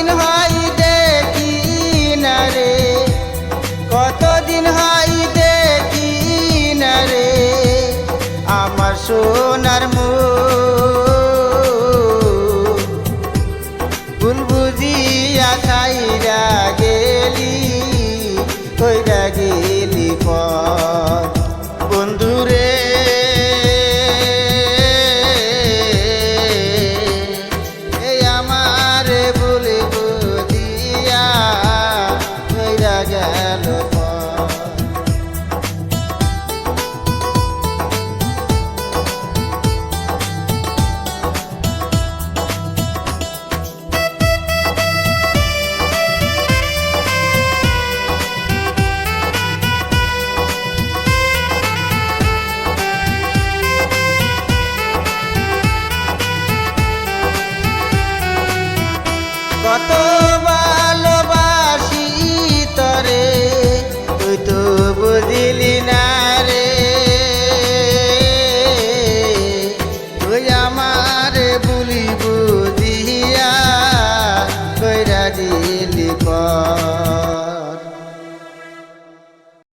কতদিন হয় দেখি না রে কতদিন হয় দেখি না রে আমার সোনার গেল